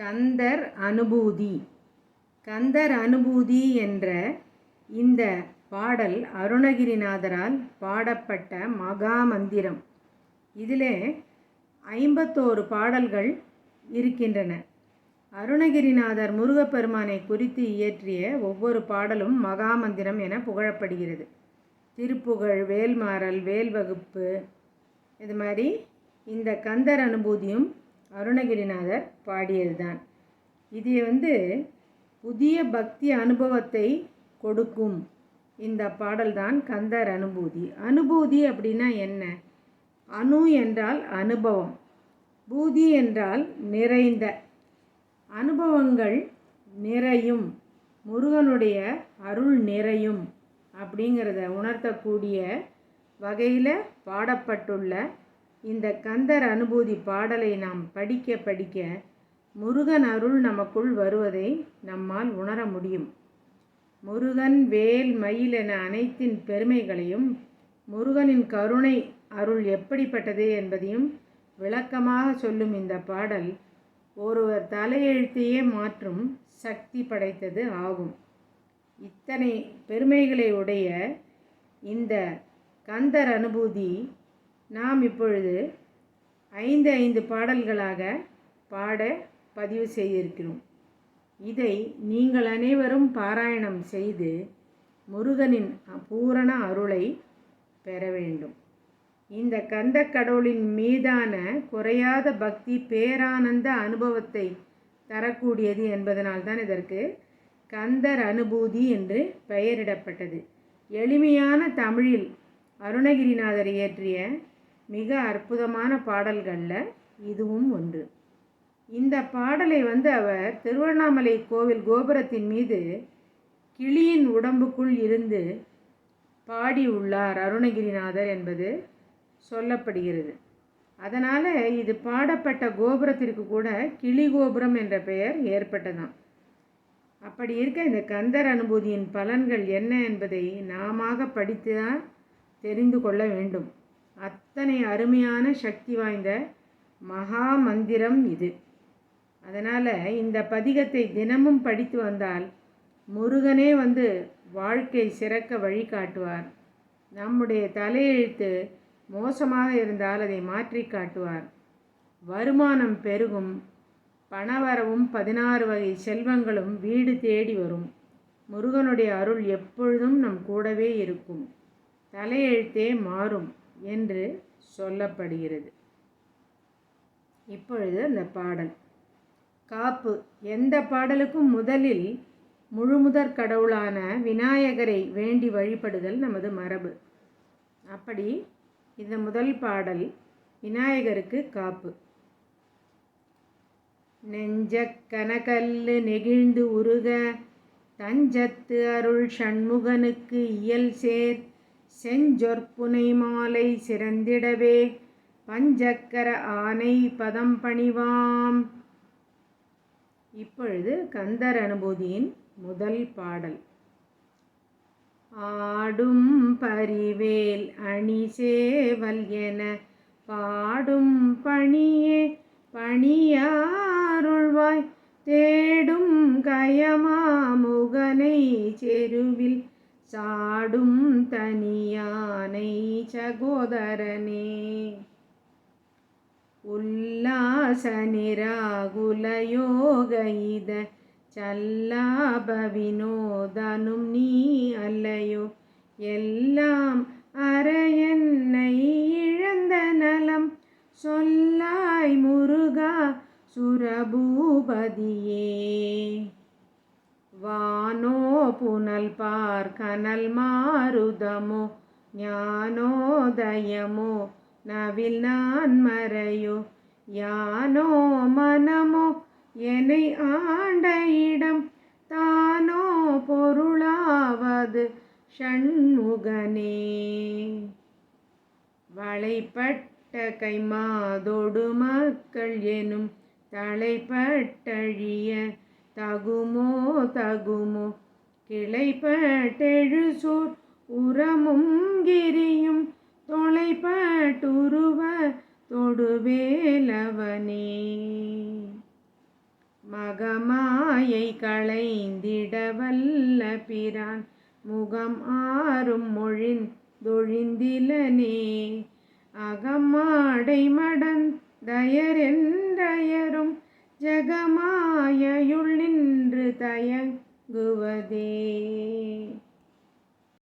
கந்தர் அனுபூதி. கந்தர் அனுபூதி என்ற இந்த பாடல் அருணகிரிநாதரால் பாடப்பட்ட மகா மந்திரம் இதிலே ஐம்பத்தோரு பாடல்கள் இருக்கின்றன. அருணகிரிநாதர் முருகப்பெருமானை குறித்து இயற்றிய ஒவ்வொரு பாடலும் மகா மந்திரம் என புகழப்படுகிறது. திருப்புகழ் வேல்மாறல் வேல் வகுப்பு இது மாதிரி இந்த கந்தர் அனுபூதியும் அருணகிரிநாதர் பாடியதுதான். இது வந்து புதிய பக்தி அனுபவத்தை கொடுக்கும் இந்த பாடல்தான் கந்தர் அனுபூதி. அனுபூதி அப்படின்னா என்ன? அணு என்றால் அனுபவம் பூதி என்றால் நிறைந்த. அனுபவங்கள் நிறையும் முருகனுடைய அருள் நிறையும் அப்படிங்கிறத உணர்த்தக்கூடிய வகையில் பாடப்பட்டுள்ள இந்த கந்தர் அனுபூதி பாடலை நாம் படிக்க படிக்க முருகன் அருள் நமக்குள் வருவதை நம்மால் உணர முடியும். முருகன் வேல் மயில் என அனைத்தின் பெருமைகளையும் முருகனின் கருணை அருள் எப்படிப்பட்டது என்பதையும் விளக்கமாக சொல்லும் இந்த பாடல் ஒருவர் தலையெழுத்தையே மாற்றும் சக்தி படைத்தது ஆகும். இத்தனை பெருமைகளை உடைய இந்த கந்தர் அனுபூதி நாம் இப்பொழுது ஐந்து ஐந்து பாடல்களாக பாட பதிவு செய்திருக்கிறோம். இதை நீங்கள் அனைவரும் பாராயணம் செய்து முருகனின் பூரண அருளை பெற வேண்டும். இந்த கந்த கடவுளின் மீதான குறையாத பக்தி பேரானந்த அனுபவத்தை தரக்கூடியது என்பதனால்தான் இதற்கு கந்தர் அனுபூதி என்று பெயரிடப்பட்டது. எளிமையான தமிழில் அருணகிரிநாதர் இயற்றிய மிக அற்புதமான பாடல்களில் இதுவும் ஒன்று. இந்த பாடலை வந்து அவர் திருவண்ணாமலை கோவில் கோபுரத்தின் மீது கிளியின் உடம்புக்குள் இருந்து பாடியுள்ளார் அருணகிரிநாதர் என்பது சொல்லப்படுகிறது. அதனால் இது பாடப்பட்ட கோபுரத்திற்கு கூட கிளி கோபுரம் என்ற பெயர் ஏற்பட்டதாம். அப்படி இருக்க இந்த கந்தர் அனுபூதியின் பலன்கள் என்ன என்பதை நாம படித்து தான் தெரிந்து கொள்ள வேண்டும். அத்தனை அருமையான சக்தி வாய்ந்த மகா மந்திரம் இது. அதனால் இந்த பதிகத்தை தினமும் படித்து வந்தால் முருகனே வந்து வாழ்க்கை சிறக்க வழிகாட்டுவார் நம்முடைய தலையெழுத்து மோசமாக இருந்தால் அதை மாற்றி காட்டுவார். வருமானம் பெருகும் பணவரவும் பதினாறு வகை செல்வங்களும் வீடு தேடி வரும். முருகனுடைய அருள் எப்பொழுதும் நம் கூடவே இருக்கும். தலையெழுத்தே மாறும். என்று சொல்லப்படுகிறது. இப்பொழுது அந்த பாடல். காப்பு. எந்த பாடலுக்கும் முதலில் முழுமுதற் கடவுளான விநாயகரை வேண்டி வழிபடுதல் நமது மரபு. அப்படி இந்த முதல் பாடல் விநாயகருக்கு காப்பு. நெஞ்ச கனகல்லு நெகிழ்ந்து உருக தஞ்சத்து அருள் சண்முகனுக்கு இயல் சேர் செஞ்சொற்புனை மாலை சிறந்திடவே பஞ்சக்கர ஆனை பதம் பணிவாம். இப்பொழுது கந்தர் அனுபூதியின் முதல் பாடல். ஆடும் பரிவேல் அணி சேவல் என பாடும் பணியே பணியாருள்வாய் தேடும் கயமாமுகனை செருவில் சாடும் தனியானை சகோதரனே. உல்லாச நிராகுலயோக இத சல்லாப வினோதனும் நீ அல்லையோ. எல்லாம் அரையன்னை இழந்த நலம் சொல்லாய் முருகா சுரபூபதியே. புனல் பார் கனல் மாருதமோ ஞானோதயமோ நவில் நான் மறையோ யானோ மனமோ என்னை ஆண்ட இடம் தானோ பொருளாவது ஷண்முகனே. வளைப்பட்ட கைமாதோடு மக்கள் எனும் தலைப்பட்டழிய தகுமோ தகுமோ கிளைப்பட்டெழுசூர் உரமும் கிரியும் தொலைப்பட்டுருவ தொடுவேலவனே. மகமாயை களைந்திட வல்ல பிரான் முகம் ஆறும் மொழின் தொழிந்திலனே. அகமாடை மடன் தயரென்றயரும் ஜகமாயுள் நின்று गुवदे